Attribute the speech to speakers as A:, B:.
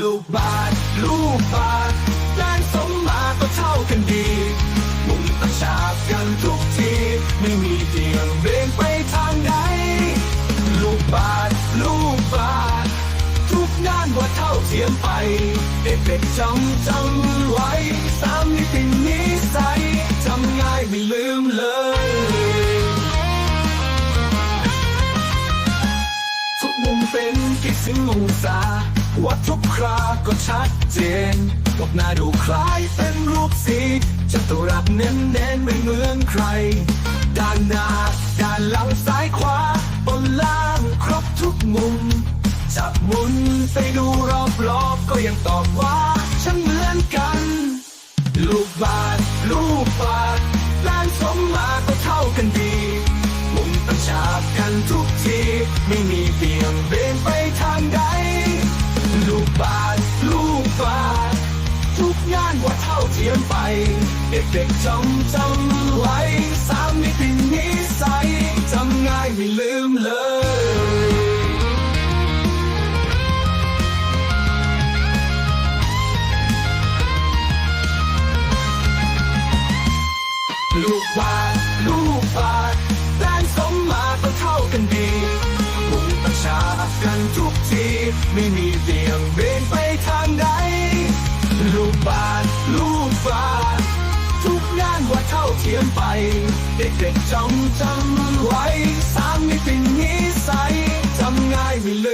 A: ลูกบาทลูกบาทแรงสมมาก็เท่ากันดี มุ่งประชาบกันทุกที ไม่มีเดียงเบนไปทางไหน ลูกบาทลูกบาททุกงานว่าเท่าเทียมไป เด็กๆจำจำไว้ สามนิตินิสัยจำง่ายไม่ลืมเลย มุมเป็นกิจสิงองศาวัดทุกคราก็ชัดเจนกหน้าดูคล้ายเป็นรูปสีจัตุรัสเน้นเน้นๆไม่เหมือนใคร ด้านหน้าด้านหลังซ้ายขวาบนล่างครบทุกมุม จับหมุนไปดูรอบๆก็ยังตอบว่า ว่าเท่าเทียมไป เด็กๆจำจำไว้สามนิตินิสัยจำง่ายไม่ลืมเลยลูกบาทลูกบาทแรงสมมาก็เท่ากันดีมุ่งประชากันทุกที ไม่มีเบี่ยงเบ เทียมไป เด็กๆจำจำไว้สามมิตินี้ใสจำง่ายไม่ลืม